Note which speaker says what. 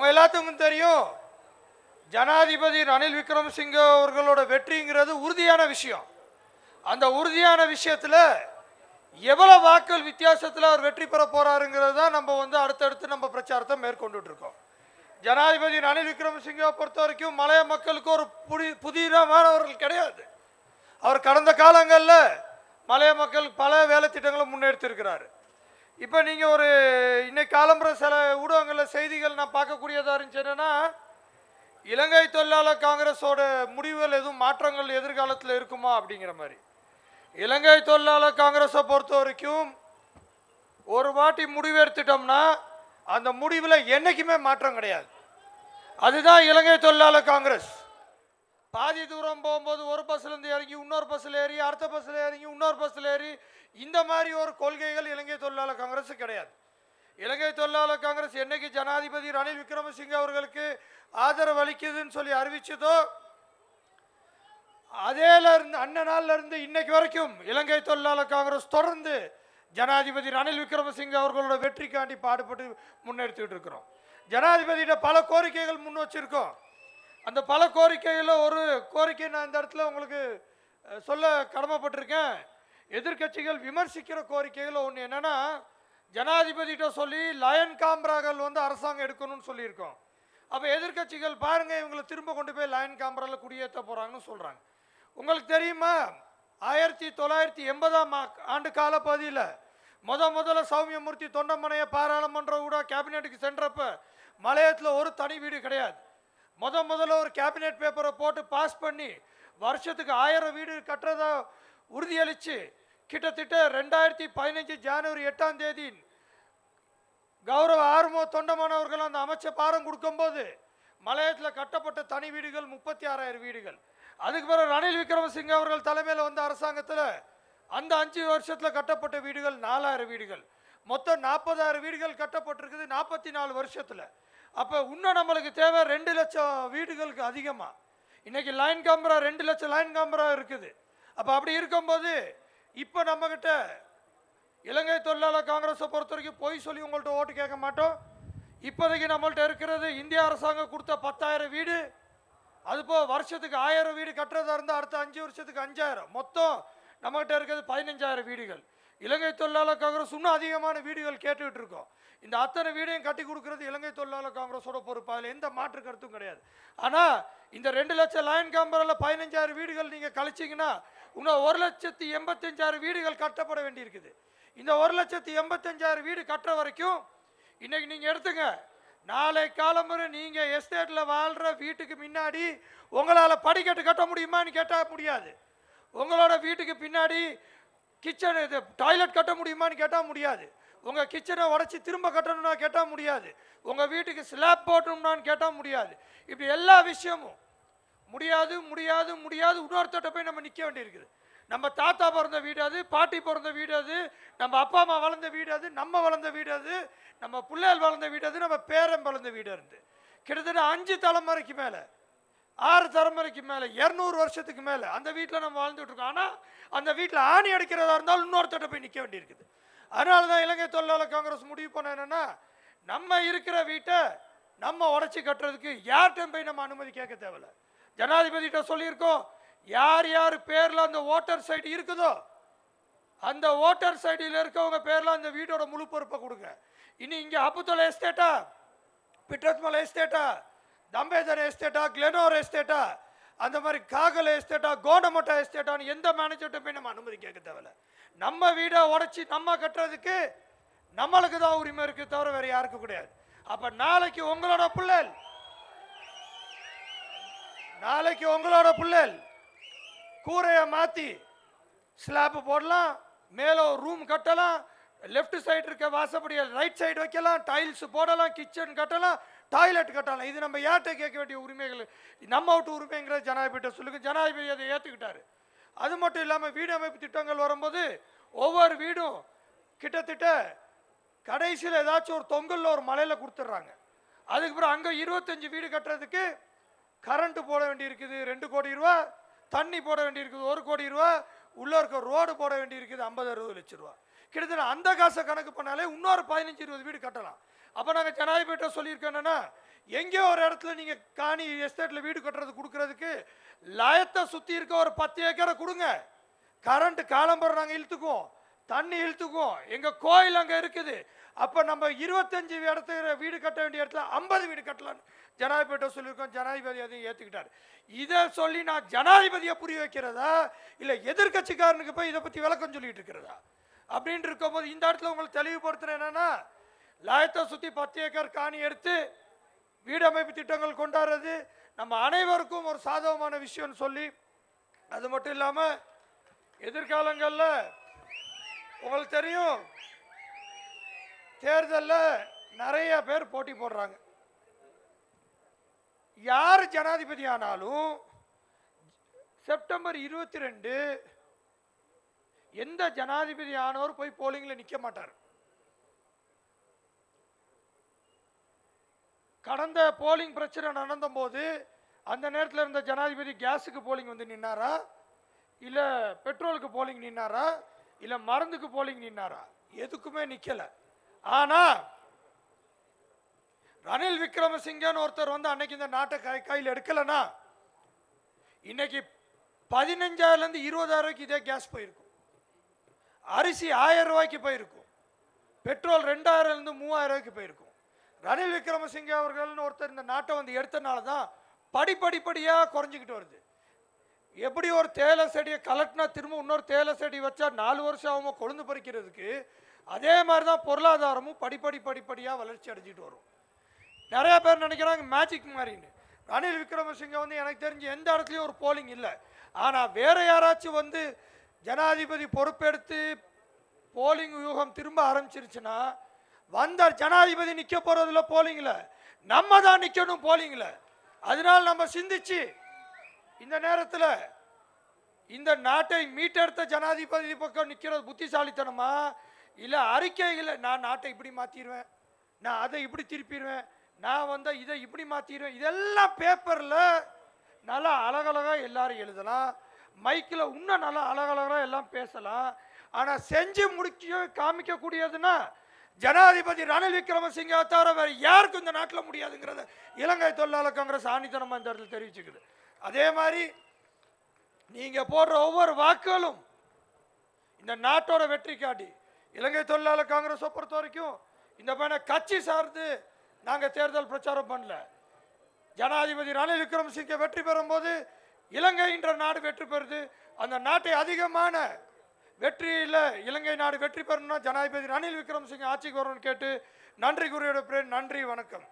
Speaker 1: உங்க எல்லாத்துக்கும் தெரியும் ஜனாதிபதி ரணில் விக்ரமசிங்க அவர்களோட வெற்றிங்கிறது உறுதியான விஷயம். அந்த உறுதியான விஷயத்துல எவ்வளவு வாக்கள் வித்தியாசத்தில் அவர் வெற்றி பெற போறாருங்கிறது தான் நம்ம வந்து அடுத்தடுத்து நம்ம பிரச்சாரத்தை மேற்கொண்டுட்டு இருக்கோம் ஜனாதிபதி ரணில் விக்ரமசிங்கை பொறுத்த வரைக்கும் மலைய மக்களுக்கு ஒரு புதி புதிதமானவர்கள் கிடையாது. அவர் கடந்த காலங்களில் மலைய மக்கள் பல வேலை திட்டங்களை முன்னெடுத்திருக்கிறாரு. இப்போ நீங்கள் ஒரு இன்னைக்கு காலம்புற சில ஊடகங்களில் செய்திகள் நான் பார்க்கக்கூடியதாக இருந்துச்சு. என்னென்னா இலங்கை தொழிலாளர் காங்கிரஸோட முடிவுகள் எதுவும் மாற்றங்கள் எதிர்காலத்தில் இருக்குமா அப்படிங்கிற மாதிரி. இலங்கை தொழிலாளர் காங்கிரஸை பொறுத்த வரைக்கும் ஒரு வாட்டி முடிவு எடுத்துட்டோம்னா அந்த முடிவில் என்றைக்குமே மாற்றம் கிடையாது. அதுதான் இலங்கை தொழிலாளர் காங்கிரஸ். பாதி தூரம் போகும்போது ஒரு பஸ்லேருந்து இறங்கி இன்னொரு பஸ்ஸில் ஏறி அடுத்த பஸ்ஸில் இறங்கி இன்னொரு பஸ்ஸில் ஏறி இந்த மாதிரி ஒரு கொள்கைகள் இலங்கை தொழிலாளர் காங்கிரஸ் கிடையாது. இலங்கை தொழிலாளர் காங்கிரஸ் என்னைக்கு ஜனாதிபதி ரணில் விக்ரமசிங்க அவர்களுக்கு ஆதரவு அளிக்குதுன்னு சொல்லி அறிவிச்சதோ அதேல இருந்து அன்ன நாள்ல இருந்து இன்னைக்கு வரைக்கும் இலங்கை தொழிலாளர் காங்கிரஸ் தொடர்ந்து ஜனாதிபதி ரணில் விக்ரமசிங்க அவர்களோட வெற்றிக்காண்டி பாடுபட்டு முன்னெடுத்துக்கிட்டு இருக்கிறோம். ஜனாதிபதியிட பல கோரிக்கைகள் முன் வச்சிருக்கோம். அந்த பல கோரிக்கைகளில் ஒரு கோரிக்கை நான் இந்த இடத்துல உங்களுக்கு சொல்ல கடமைப்பட்டிருக்கேன். எதிர்க்கட்சிகள் விமர்சிக்கிற கோரிக்கைகள் ஒன்று என்னன்னா ஜனாதிபதிகிட்ட சொல்லி லயன் காம்பராக்கள் வந்து அரசாங்கம் எடுக்கணும்னு சொல்லியிருக்கோம். அப்போ எதிர்க்கட்சிகள் பாருங்கள் இவங்களை திரும்ப கொண்டு போய் லயன் காம்பராவில் குடியேற்ற போகிறாங்கன்னு சொல்கிறாங்க உங்களுக்கு தெரியுமா? ஆயிரத்தி தொள்ளாயிரத்தி எண்பதாம் ஆண்டு காலப்பகுதியில் முத முதல்ல சௌமியமூர்த்தி தொண்டமனைய பாராளுமன்ற கூட கேபினெட்டுக்கு சென்றப்ப மலையத்தில் ஒரு தனி வீடு கிடையாது. முத முதல்ல ஒரு கேபினெட் பேப்பரை போட்டு பாஸ் பண்ணி வருஷத்துக்கு ஆயிரம் வீடு கட்டுறதா உறுதியளித்து கிட்டத்தட்ட ரெண்டாயிரத்தி பதினஞ்சு ஜனவரி எட்டாம் தேதி கௌரவ ஆர்மோ தொண்டமானவர்கள் அந்த அமைச்சர் பாரம் கொடுக்கும்போது மலையத்தில் கட்டப்பட்ட தனி வீடுகள் முப்பத்தி ஆறாயிரம் வீடுகள். அதுக்கு பிறகு ரணில் விக்ரமசிங்க அவர்கள் தலைமையில் வந்த அரசாங்கத்தில் அந்த அஞ்சு வருஷத்தில் கட்டப்பட்ட வீடுகள் நாலாயிரம் வீடுகள். மொத்தம் நாற்பதாயிரம் வீடுகள் கட்டப்பட்டிருக்குது நாற்பத்தி நாலு வருஷத்தில். அப்போ இன்னும் நம்மளுக்கு தேவை ரெண்டு லட்சம் வீடுகளுக்கு அதிகமாக இன்னைக்கு லைன் காம்பரா ரெண்டு லட்சம் லைன் காம்பரா இருக்குது. அப்போ அப்படி இருக்கும்போது இப்போ நம்மக்கிட்ட இலங்கை தொழிலாளர் காங்கிரஸை பொறுத்த வரைக்கும் பொய் சொல்லி உங்கள்கிட்ட ஓட்டு கேட்க மாட்டோம். இப்போதைக்கு நம்மள்ட்ட இருக்கிறது இந்திய அரசாங்கம் கொடுத்த பத்தாயிரம் வீடு. அது போக வருஷத்துக்கு ஆயிரம் வீடு கட்டுறதா இருந்தால் அடுத்த அஞ்சு வருஷத்துக்கு அஞ்சாயிரம். மொத்தம் நம்மகிட்ட இருக்கிறது பதினஞ்சாயிரம் வீடுகள். இலங்கை தொழிலாளர் காங்கிரஸ் இன்னும் அதிகமான வீடுகள் கேட்டுக்கிட்டு இருக்கோம் இந்த அத்தனை வீடையும் கட்டி கொடுக்கறது இலங்கை தொழிலாளர் காங்கிரஸோட பொறுப்பு. அதில் எந்த மாற்று கருத்தும் கிடையாது. ஆனால் இந்த ரெண்டு லட்சம் லைன் காம்பரில் பதினஞ்சாயிரம் வீடுகள் நீங்கள் கழிச்சிங்கன்னா இன்னும் ஒரு லட்சத்தி எண்பத்தஞ்சாயிரம் வீடுகள் கட்டப்பட வேண்டியிருக்குது. இந்த ஒரு லட்சத்தி எண்பத்தஞ்சாயிரம் வீடு கட்டுற வரைக்கும் இன்னைக்கு நீங்கள் எடுத்துங்க. நாளை காலம்புற நீங்கள் எஸ்டேட்டில் வாழ்கிற வீட்டுக்கு முன்னாடி உங்களால் படிக்கட்டு கட்ட முடியுமான்னு கேட்டால் முடியாது. உங்களோட வீட்டுக்கு பின்னாடி கிச்சனை இது டாய்லெட் கட்ட முடியுமான்னு கேட்டால் முடியாது. உங்கள் கிச்சனை உடச்சி திரும்ப கட்டணும்னா கேட்டால் முடியாது. உங்கள் வீட்டுக்கு ஸ்லாப் போட்டணும்னான்னு கேட்டால் முடியாது. இப்படி எல்லா விஷயமும் முடியாது முடியாது முடியாது இன்னொருத்தட்ட போய் நம்ம நிற்க வேண்டியிருக்குது. நம்ம தாத்தா பிறந்த வீடு அது பாட்டி பிறந்த வீடு அது நம்ம அப்பா அம்மா வளர்ந்த வீடு அது நம்ம வளர்ந்த வீடு அது நம்ம பிள்ளைகள் வளர்ந்த வீடு அது நம்ம பேரன் வளர்ந்த வீடு இருந்து கிட்டத்தட்ட அஞ்சு தலைமுறைக்கு மேலே ஆறு தலைமுறைக்கு மேலே இரநூறு வருஷத்துக்கு மேலே அந்த வீட்டில் நம்ம வாழ்ந்துட்டு இருக்கோம் ஆனால் அந்த வீட்டில் ஆணி அடிக்கிறதா இருந்தாலும் இன்னொருத்தட்ட போய் நிற்க வேண்டியிருக்குது. அதனால தான் இலங்கை தொழிலாளர் காங்கிரஸ் முடிவு பண்ண என்னென்னா நம்ம இருக்கிற வீட்டை நம்ம உடச்சி கட்டுறதுக்கு யார்கிட்ட போய் நம்ம அனுமதி கேட்க தேவையில்ல. ஜனாதிபதிகிட்ட சொல்லியிருக்கோம் யார் யார் பேரில் அந்த ஓட்டர் சைடு இருக்குதோ அந்த ஓட்டர் சைடில் இருக்கவங்க பேரில் அந்த வீடோட முழு பொறுப்பை கொடுங்க. இனி இங்கே அப்புத்தொலை எஸ்டேட்டா பிட்ரத்மலை எஸ்டேட்டா தம்பேதர் எஸ்டேட்டா கிளெனோர் எஸ்டேட்டா அந்த மாதிரி காகல எஸ்டேட்டா கோடமட்டா எஸ்டேட்டான்னு எந்த மேனேஜர்கிட்ட போய் நம்ம அனுமதி கேட்க தேவையில்ல. நம்ம வீடை உடச்சி நம்ம கட்டுறதுக்கு நம்மளுக்கு தான் உரிமை இருக்கு தவிர வேற யாருக்கும் கிடையாது. அப்ப நாளைக்கு உங்களோட பிள்ளைகள் நாளைக்கு உங்களோட பிள்ளைகள் கூரையை மாத்தி ஸ்லாப் போடலாம் மேலே ஒரு ரூம் கட்டலாம் லெஃப்ட் சைடு இருக்க வாசப்படியை ரைட் சைடு வைக்கலாம் டைல்ஸ் போடலாம் கிச்சன் கட்டலாம் டாய்லெட் கட்டலாம் இது நம்ம யார்கிட்ட கேட்க வேண்டிய உரிமைகள்? நம்ம விட்டு உரிமைங்கிற ஜனாதிபதிட்ட சொல்லுங்க. ஜனாதிபதி அதை ஏற்றுக்கிட்டாரு அது மட்டும் இல்லாமல் வீடு அமைப்பு திட்டங்கள் வரும்போது ஒவ்வொரு வீடும் கிட்டத்தட்ட கடைசியில் ஏதாச்சும் ஒரு தொங்கலில் ஒரு மலையில் கொடுத்துட்றாங்க. அதுக்கப்புறம் அங்கே இருபத்தஞ்சி வீடு கட்டுறதுக்கு கரண்ட்டு போட வேண்டியிருக்குது ரெண்டு கோடி ரூபா. தண்ணி போட வேண்டியிருக்குது ஒரு கோடி ரூபா. உள்ளே இருக்க ரோடு போட வேண்டியிருக்குது ஐம்பது அறுபது லட்ச ரூபா. கிட்டத்தட்ட அந்த காசை கணக்கு பண்ணாலே இன்னொரு பதினஞ்சு இருபது வீடு கட்டலாம். அப்போ நாங்கள் ஜனாதிபதியிட்ட சொல்லியிருக்கோம் என்னன்னா எங்கேயோ ஒரு இடத்துல நீங்கள் காணி எஸ்டேட்டில் வீடு கட்டுறது கொடுக்கறதுக்கு லயத்தை சுற்றி இருக்க ஒரு பத்து ஏக்கரை கொடுங்க. கரண்ட் காலம்பரம் நாங்கள் இழுத்துக்குவோம். தண்ணி இழுத்துக்குவோம். எங்கள் கோயில் அங்கே இருக்குது. அப்போ நம்ம இருபத்தஞ்சி இடத்துல வீடு கட்ட வேண்டிய இடத்துல ஐம்பது வீடு கட்டலாம்னு ஜனாதிபதியிட்ட சொல்லியிருக்கோம். ஜனாதிபதி அதையும் ஏற்றுக்கிட்டார் இதை சொல்லி நான் ஜனாதிபதியை புரிய வைக்கிறதா? இல்லை எதிர்க்கட்சிக்காரனுக்கு போய் இதை பற்றி விளக்கம் சொல்லிட்டு இருக்கிறதா? அப்படின்னு இருக்கும்போது இந்த இடத்துல உங்களுக்கு தெளிவுபடுத்துகிறேன் என்னென்னா லயத்தை சுத்தி பத்து ஏக்கர் காணி எடுத்து வீடமைப்பு திட்டங்கள் கொண்டாடுறது நம்ம அனைவருக்கும் ஒரு சாதகமான விஷயம்னு சொல்லி அது மட்டும் இல்லாம எதிர்காலங்களில் உங்களுக்கு தெரியும் தேர்தலில் நிறைய பேர் போட்டி போடுறாங்க. யார் ஜனாதிபதி ஆனாலும் செப்டம்பர் இருபத்தி ரெண்டு எந்த ஜனாதிபதி ஆனவர் போய் போலிங்கில் நிற்க மாட்டார். கடந்த போலிங் பிரச்சனை நடந்தபோது அந்த நேரத்தில் இருந்த ஜனாதிபதி கேஸுக்கு போலிங் வந்து நின்னாரா? இல்லை பெட்ரோலுக்கு போலிங் நின்னாரா? இல்லை மருந்துக்கு போலிங் நின்னாரா? எதுக்குமே நிற்கலை ஆனா ரணில் விக்ரமசிங்கன்னு ஒருத்தர் வந்து அன்னைக்கு இந்த நாட்டை கை கையில் எடுக்கலைனா இன்னைக்கு பதினஞ்சாயிரம்லேருந்து இருபதாயிரம் ரூபாய்க்கு இதே கேஸ் போயிருக்கும். அரிசி ஆயிரம் ரூபாய்க்கு போயிருக்கும். பெட்ரோல் ரெண்டாயிரம்லேருந்து மூவாயிரம் ரூபாய்க்கு போயிருக்கும். ரணில் விக்ரமசிங்கே அவர்கள்னு ஒருத்தர் இந்த நாட்டை வந்து எடுத்தனால தான் படிப்படிப்படியாக குறைஞ்சிக்கிட்டு வருது. எப்படி ஒரு தேலை செடியை கலட்டினா திரும்ப இன்னொரு தேலை செடி வச்சா நாலு வருஷம் ஆகுமோ கொழுந்து பறிக்கிறதுக்கு? அதே மாதிரி தான் பொருளாதாரமும் படிப்படி படிப்படியாக வளர்ச்சி அடைஞ்சிட்டு வரும். நிறைய பேர் நினைக்கிறாங்க மேஜிக் மாதிரின்னு. ரணில் விக்ரமசிங்க வந்து எனக்கு தெரிஞ்சு எந்த இடத்துலையும் ஒரு போலிங் இல்லை. ஆனால் வேற யாராச்சும் வந்து ஜனாதிபதி பொறுப்பெடுத்து போலிங் யூகம் திரும்ப ஆரம்பிச்சிருச்சுன்னா வந்தார் ஜனாதிபதி நிற்க போறதுல போலீங்கள. நம்ம தான் நிற்கணும் போலீங்கள. அதனால் நம்ம சிந்திச்சு இந்த நேரத்தில் இந்த நாட்டை மீட்டெடுத்த ஜனாதிபதி பக்கம் நிற்கிறது புத்திசாலித்தனமா? இல்லை அறிக்கைகளை நான் நாட்டை இப்படி மாற்றிடுவேன் நான் அதை இப்படி திருப்பிடுவேன் நான் வந்து இதை இப்படி மாற்றிடுவேன் இதெல்லாம் பேப்பரில் நல்லா அழகழகாக எல்லாரும் எழுதலாம். மைக்கில் இன்னும் நல்லா அழகழகாக எல்லாம் பேசலாம். ஆனால் செஞ்சு முடிக்க காமிக்கக்கூடியதுன்னா ஜனாதிபதி ரணில் விக்ரமசிங்க தவிர வேறு யாருக்கும் இந்த நாட்டில் முடியாதுங்கிறத இலங்கை தொழிலாளர் காங்கிரஸ் ஆணித்தனமாக இந்த இடத்துல தெரிவிச்சுக்குது. அதே மாதிரி நீங்கள் போடுற ஒவ்வொரு வாக்குகளும் இந்த நாட்டோட வெற்றி காட்டி இலங்கை தொழிலாளர் காங்கிரஸை பொறுத்த வரைக்கும் இந்த பையனை கட்சி சார்ந்து நாங்கள் தேர்தல் பிரச்சாரம் பண்ணல. ஜனாதிபதி ரணில் விக்ரமசிங்கே வெற்றி பெறும்போது இலங்கை என்ற நாடு வெற்றி பெறுது. அந்த நாட்டை அதிகமான வெற்றியில் இலங்கை நாடு வெற்றி பெறணும்னா ஜனாதிபதி ரணில் விக்ரமசிங்க ஆட்சிக்கு வரணும்னு கேட்டு நன்றி கூறியோட நன்றி வணக்கம்.